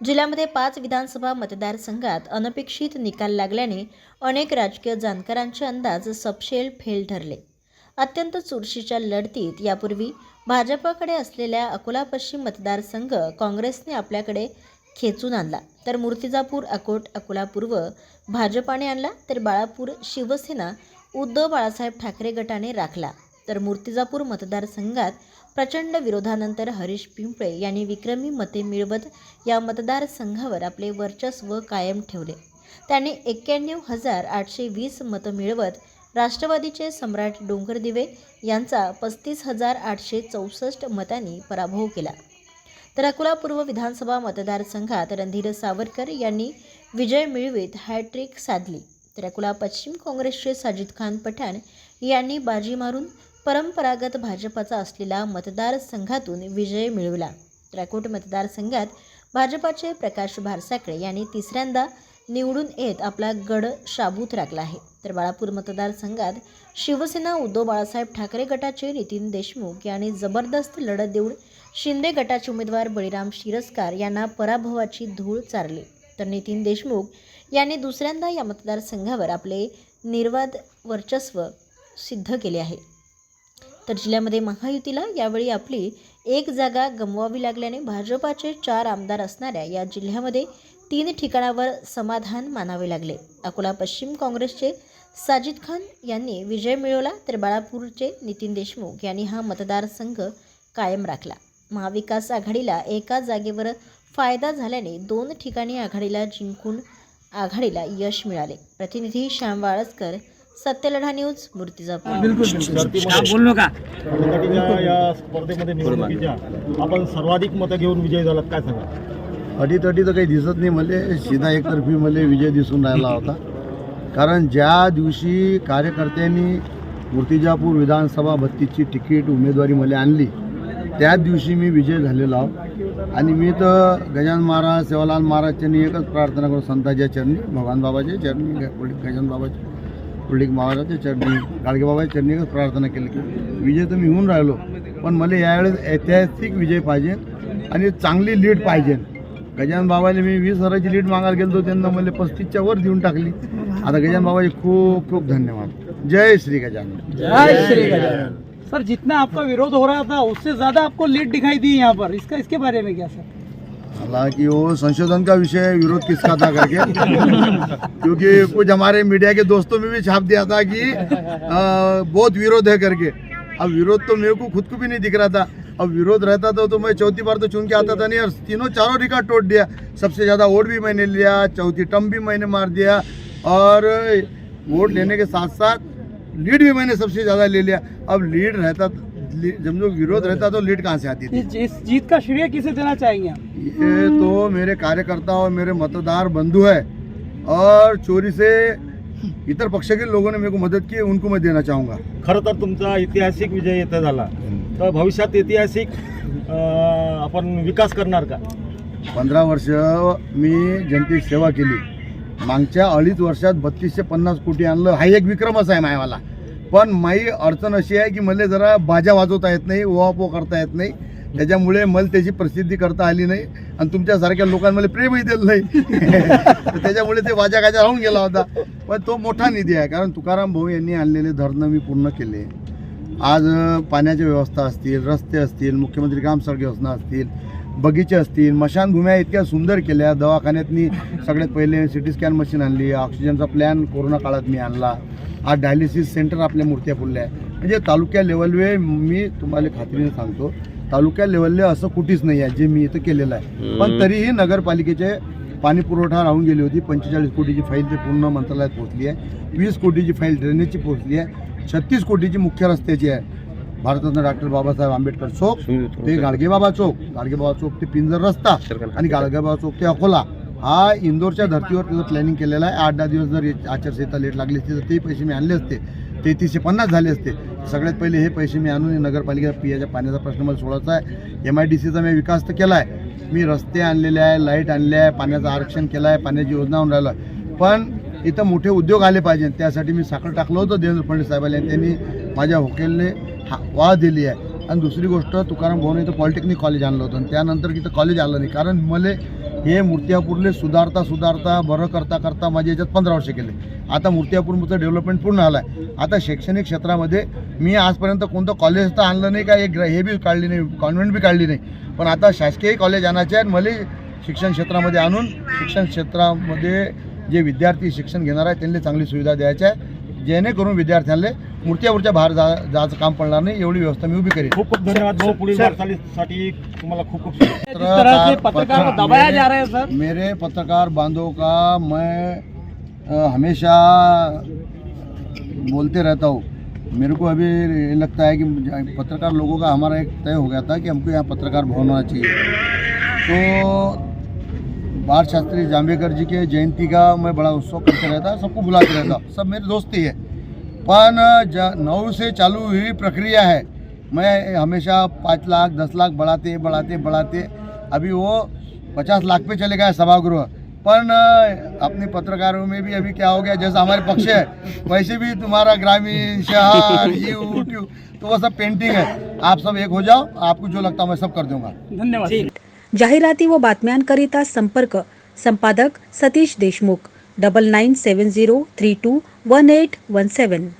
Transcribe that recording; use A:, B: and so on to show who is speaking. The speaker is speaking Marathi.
A: जिल्ह्यामध्ये पाच विधानसभा मतदारसंघात अनपेक्षित निकाल लागल्याने अनेक राजकीय जाणकारांचे अंदाज सपशेल फेल ठरले. अत्यंत चुरशीच्या लढतीत यापूर्वी भाजपाकडे असलेल्या अकोला पश्चिम मतदारसंघ काँग्रेसने आपल्याकडे खेचून आणला तर मूर्तिजापूर अकोट अकोला पूर्व भाजपाने आणला तर बाळापूर शिवसेना उद्धव बाळासाहेब ठाकरे गटाने राखला. तर मूर्तिजापूर मतदारसंघात प्रचंड विरोधानंतर हरीश पिंपळे यांनी विक्रमी मते मिळवत या मतदारसंघावर आपले वर्चस्व कायम ठेवले. त्यांनी एक्क्याण्णव हजार आठशे वीस मतं मिळवत राष्ट्रवादीचे सम्राट डोंगरदिवे यांचा पस्तीस हजार आठशे चौसष्ट मतांनी पराभव केला. तर अकोला पूर्व विधानसभा मतदारसंघात रणधीर सावरकर यांनी विजय मिळवीत हॅट्रिक साधली. तर अकोला पश्चिम काँग्रेसचे साजिद खान पठाण यांनी बाजी मारून परंपरागत भाजपाचा असलेला मतदारसंघातून विजय मिळवला. तर मतदारसंघात भाजपाचे प्रकाश भारसाकडे यांनी तिसऱ्यांदा निवडून येत आपला गड शाबूत राखला आहे. तर बाळापूर मतदारसंघात शिवसेना उद्धव बाळासाहेब ठाकरे गटाचे नितीन देशमुख यांनी जबरदस्त लढत देऊन शिंदे गटाचे उमेदवार बळीराम शिरस्कार यांना पराभवाची धूळ चारली. तर नितीन देशमुख यांनी दुसऱ्यांदा या मतदारसंघावर आपले निर्वाद वर्चस्व सिद्ध केले आहे. तर जिल्ह्यामध्ये महायुतीला यावेळी आपली एक जागा गमवावी लागल्याने भाजपाचे चार आमदार असणाऱ्या या जिल्ह्यामध्ये तीन ठिकाणावर समाधान मानावे लागले. अकोला पश्चिम काँग्रेसचे साजिद खान यांनी विजय मिळवला तर बाळापूरचे नितीन देशमुख यांनी हा मतदारसंघ कायम राखला. महाविकास आघाडीला एका जागेवर फायदा झाल्याने दोन ठिकाणी आघाडीला जिंकून आघाडीला यश मिळाले. प्रतिनिधी श्याम वाळसकर सत्यलढा न्यूज मूर्तिजापूर
B: बोललो का
C: निवडणुकीच्या या स्पर्धेमध्ये निवडणुकीच्या आपण सर्वाधिक मतं घेऊन विजयी झालात काय सांगा
D: अटीतटी तर काही दिसत नाही मला. सीधा एकतर्फी मला विजय दिसून राहिला होता. कारण ज्या दिवशी कार्यकर्त्यांनी मूर्तिजापूर विधानसभा बत्तीसची तिकीट उमेदवारी मला आणली त्याच दिवशी मी विजय झालेलो आहो. आणि मी तर गजानन महाराज सेवालाल महाराज चरणी एकच प्रार्थना करू संतांच्या चरणी भगवान बाबाच्या चरणी गजानन बाबाच्या पुंडलिक महाराजाच्या चरणी गाडगेबाबाच्या चरणी प्रार्थना केली की विजय तर मी होऊन राहिलो पण मला यावेळेस ऐतिहासिक विजय पाहिजे आणि चांगली लीड पाहिजे. गजानन बाबाला मी वीस हजाराची लीड मागायला गेलो त्यांना मला पस्तीसच्या वर देऊन टाकली. आता गजानन बाबाचे खूप खूप धन्यवाद. जय श्री गजानन.
B: जय श्री गजानन. सर जितना आपका विरोध हो रहा था उससे ज्यादा आपको लीड दिखाई दी यहाँ पर. इसका इसके बारे में क्या सर?
D: हालाँकि वो संशोधन का विषय विरोध किसका था करके? क्योंकि कुछ हमारे मीडिया के दोस्तों में भी छाप दिया था कि बहुत विरोध है करके। अब विरोध तो मेरे को खुद को भी नहीं दिख रहा था। अब विरोध रहता था तो मैं चौथी बार तो चुन के आता था नहीं और तीनों चारों रिकॉर्ड तोड़ दिया। सबसे ज़्यादा वोट भी मैंने लिया चौथी टर्म भी मैंने मार दिया और वोट लेने के साथ साथ लीड भी मैंने सबसे ज़्यादा ले लिया। अब लीड रहता जब जो विरोध रहता तो लीड कहाँ से आती थी?
B: इस, इस जीत का श्रेय किसे देना चाहेंगे आप?
D: ये तो मेरे कार्यकर्ता और मेरे मतदार बंधु है और चोरी से इतर पक्ष के लोगों ने मेरे को मदद की उनको मैं देना चाहूँगा।
C: खरं तर तुमचा ऐतिहासिक विजय इथं झाला. तर भविष्यात ऐतिहासिक अं, आपण विकास करणार का?
D: पंधरा वर्ष मी जनतेची सेवा केली. मागच्या अडीच वर्षात बत्तीसशे पन्नास कोटी आणलं. हा एक विक्रमच आहे मायवाला. पण माई अडचण अशी आहे की मला जरा बाजा वाजवता येत नाही ओवापो करता येत नाही. त्याच्यामुळे मला त्याची प्रसिद्धी करता आली नाही आणि तुमच्यासारख्या लोकांना प्रेमही दिलं नाही. त्याच्यामुळे ते वाजा गाजा राहून गेला होता. पण तो मोठा निधी आहे कारण तुकाराम भाऊ यांनी आणलेले धरणं मी पूर्ण केले. आज पाण्याच्या व्यवस्था असतील रस्ते असतील मुख्यमंत्री ग्रामसडक योजना असतील बगीचे असतील मशानभूम्या इतक्या सुंदर केल्या. दवाखान्यातनी सगळ्यात पहिले सी टी स्कॅन मशीन आणली ऑक्सिजनचा प्लॅन कोरोना काळात मी आणला. आज डायलिसिस सेंटर आपल्या मूर्त्या फुलल्या म्हणजे तालुक्या लेवलवे मी तुम्हाला खात्रीने सांगतो. तालुक्या लेवलले असं कुठेच नाही आहे जे मी इथं केलेलं आहे. पण तरीही नगरपालिकेचे पाणी पुरवठा राहून गेली होती पंचेचाळीस कोटीची फाईल ते पूर्ण मंत्रालयात पोहोचली आहे वीस कोटीची फाईल ड्रेनेजची पोहोचली आहे छत्तीस कोटीची मुख्य रस्त्याची आहे. भारतरत्न डॉक्टर बाबासाहेब आंबेडकर चौक ते गाडगेबाबा चौक. गाडगेबाबा चौक ते पिंजर रस्ता आणि गाडगेबाबा चौक ते अकोला. हा इंदोरच्या धर्तीवर त्याचं प्लॅनिंग केलेलं आहे. आठ दहा दिवस जर आचारसंहिता लेट लागली असती तर ते पैसे मी आणले असते. तेहतीसशे पन्नास झाले असते. सगळ्यात पहिले हे पैसे मी आणून नगरपालिका पियाच्या पाण्याचा प्रश्न मला सोडायचा आहे. एम आय डी सीचा मी विकास तर केला आहे मी रस्ते आणलेले आहे लाइट आणले आहे पाण्याचं आरक्षण केलं आहे पाण्याची योजना होऊन राहिलं पण इथं मोठे उद्योग आले पाहिजे. त्यासाठी मी साखर टाकलं होतं देवेंद्र फडणवीस साहेबांनी. त्यांनी माझ्या होकेलने हा वाह दिली आहे. आणि दुसरी गोष्ट तुकाराम भाऊने इथं पॉलिटेक्निक कॉलेज आणलं होतं आणि त्यानंतर इथं कॉलेज आलं नाही. कारण मला हे मूर्तियापूरले सुधारता सुधारता बरं करता करता माझ्या याच्यात पंधरा वर्ष केले. आता मूर्तियापूरचं डेव्हलपमेंट पूर्ण आलं आहे आता शैक्षणिक क्षेत्रामध्ये मी आजपर्यंत कोणतं कॉलेज तर आणलं नाही का एक हे बी काढली नाही कॉन्व्हेंट बी काढली नाही. पण आता शासकीय कॉलेज आणायचे आहे मला शिक्षण क्षेत्रामध्ये आणून शिक्षण क्षेत्रामध्ये जे विद्यार्थी शिक्षण घेणार आहे त्यांना चांगली सुविधा द्यायच्या आहे. जेणेकरून विद्यार्थ्यांना मूर्त्यावरच्या बाहेर जा जायचं काम पडणार नाही एवढी व्यवस्था मी उभी करेन.
C: खूप खूप धन्यवाद भाऊ पुढील वाटचालीसाठी तुम्हाला खूप खूप शुभेच्छा.
B: जिस तरह से पत्रकार को दबाया जा रहा है सर।
D: मेरे पत्रकार बांधों का मैं हमेशा बोलते रहता हूँ। मेरे को अभी लगता है कि पत्रकार लोगों का हमारा एक तय हो गया था कि हमको यहाँ पत्रकार भवन होना चाहिए। तो बाल शास्त्री जाम्बेकर जी के जयंती का मैं बड़ा उत्सव करते रहता सबको बुलाते रहता। सब मेरे दोस्त ही है। पण ज नौ से चालू हुई प्रक्रिया है। मैं हमेशा पाँच लाख दस लाख बढ़ाते बढ़ाते बढ़ाते अभी वो पचास लाख पे चले गए सभागृह। पर अपने पत्रकारों में भी अभी क्या हो गया जैसा हमारे पक्ष है वैसे भी तुम्हारा ग्रामीण शहर यूट्यूब तो वो सब पेंटिंग है। आप सब एक हो जाओ आपको जो लगता है मैं सब कर दूँगा।
B: धन्यवाद।
E: जाहिराती व बातम्यांकरिता संपर्क संपादक सतीश देशमुख। 9970321817.